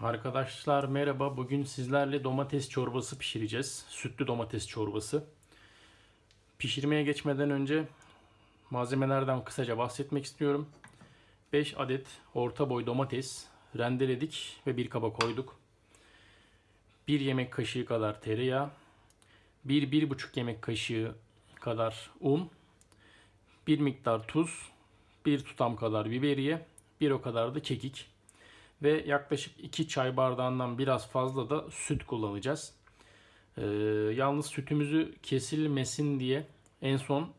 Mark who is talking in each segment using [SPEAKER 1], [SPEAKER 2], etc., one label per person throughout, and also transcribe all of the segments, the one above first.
[SPEAKER 1] Arkadaşlar merhaba. Bugün sizlerle domates çorbası pişireceğiz. Sütlü domates çorbası. Pişirmeye geçmeden önce malzemelerden kısaca bahsetmek istiyorum. 5 adet orta boy domates rendeledik ve bir kaba koyduk. 1 yemek kaşığı kadar tereyağı, 1-1,5 yemek kaşığı kadar un, 1 miktar tuz, 1 tutam kadar biberiye, 1 o kadar da kekik ve yaklaşık 2 çay bardağından biraz fazla da süt kullanacağız. Ee, yalnız sütümüzü kesilmesin diye en son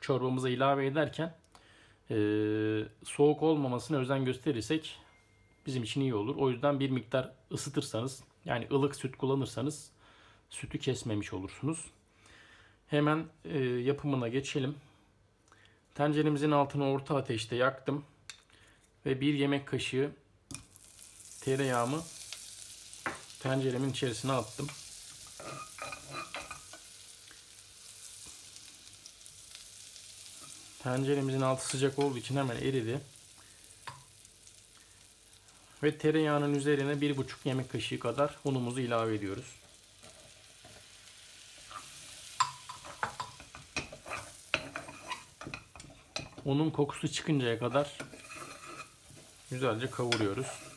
[SPEAKER 1] çorbamıza ilave ederken e, soğuk olmamasına özen gösterirsek bizim için iyi olur. O yüzden bir miktar ısıtırsanız yani ılık süt kullanırsanız sütü kesmemiş olursunuz. Hemen e, yapımına geçelim. Tenceremizin altını orta ateşte yaktım ve bir yemek kaşığı tereyağımı tenceremin içerisine attım. Tenceremizin altı sıcak olduğu için hemen eridi. Ve tereyağının üzerine bir buçuk yemek kaşığı kadar unumuzu ilave ediyoruz. Unun kokusu çıkıncaya kadar güzelce kavuruyoruz.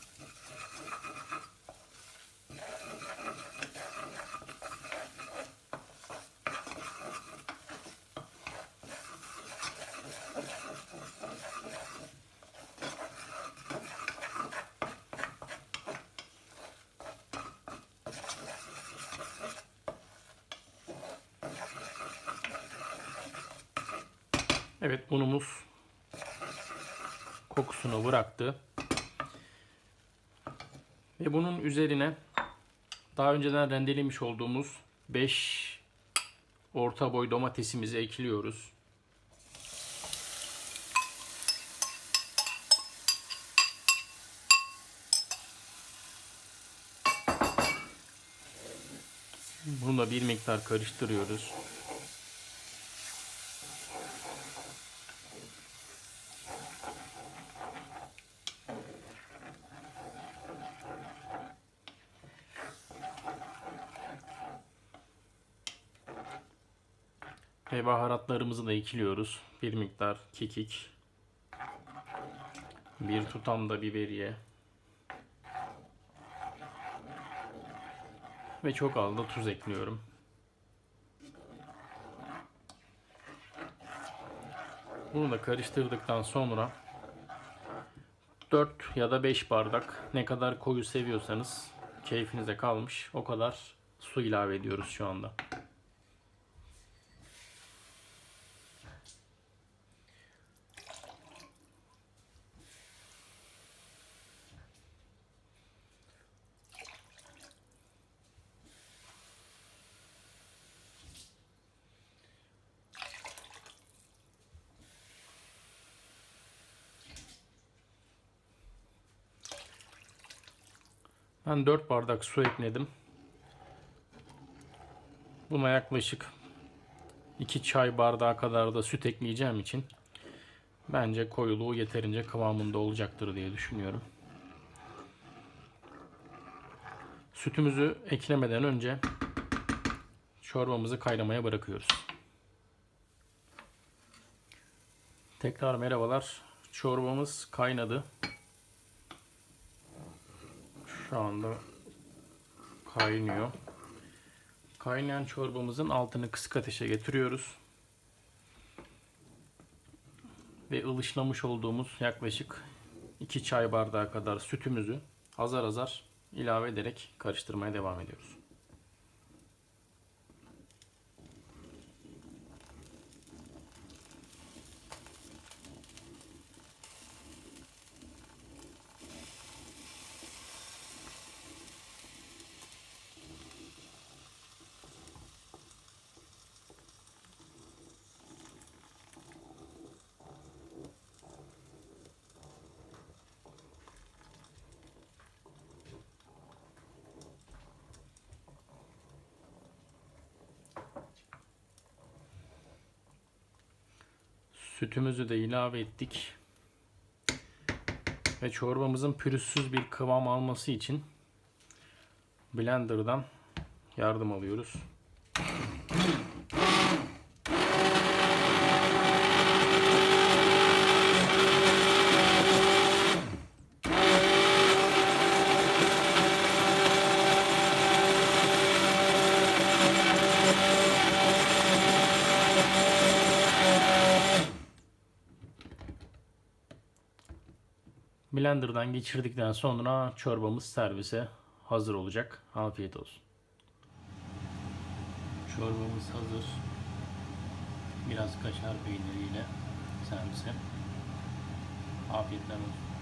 [SPEAKER 1] Evet unumuz kokusunu bıraktı. Ve bunun üzerine daha önceden rendelemiş olduğumuz 5 orta boy domatesimizi ekliyoruz. Bunu da bir miktar karıştırıyoruz. Ve baharatlarımızı da ekliyoruz. Bir miktar kekik. Bir tutam da biberiye. Ve çok az da tuz ekliyorum. Bunu da karıştırdıktan sonra 4 ya da 5 bardak ne kadar koyu seviyorsanız keyfinize kalmış o kadar su ilave ediyoruz şu anda. Ben 4 bardak su ekledim. Buna yaklaşık 2 çay bardağı kadar da süt ekleyeceğim için bence koyuluğu yeterince kıvamında olacaktır diye düşünüyorum. Sütümüzü eklemeden önce çorbamızı kaynamaya bırakıyoruz. Tekrar merhabalar. Çorbamız kaynadı. Şu anda kaynıyor. Kaynayan çorbamızın altını kısık ateşe getiriyoruz. Ve ılışlamış olduğumuz yaklaşık 2 çay bardağı kadar sütümüzü azar azar ilave ederek karıştırmaya devam ediyoruz. Sütümüzü de ilave ettik. Ve çorbamızın pürüzsüz bir kıvam alması için blenderdan yardım alıyoruz. Blender'dan geçirdikten sonra çorbamız servise hazır olacak. Afiyet olsun. Çorbamız hazır. Biraz kaşar peyniriyle servise. Afiyetler olsun.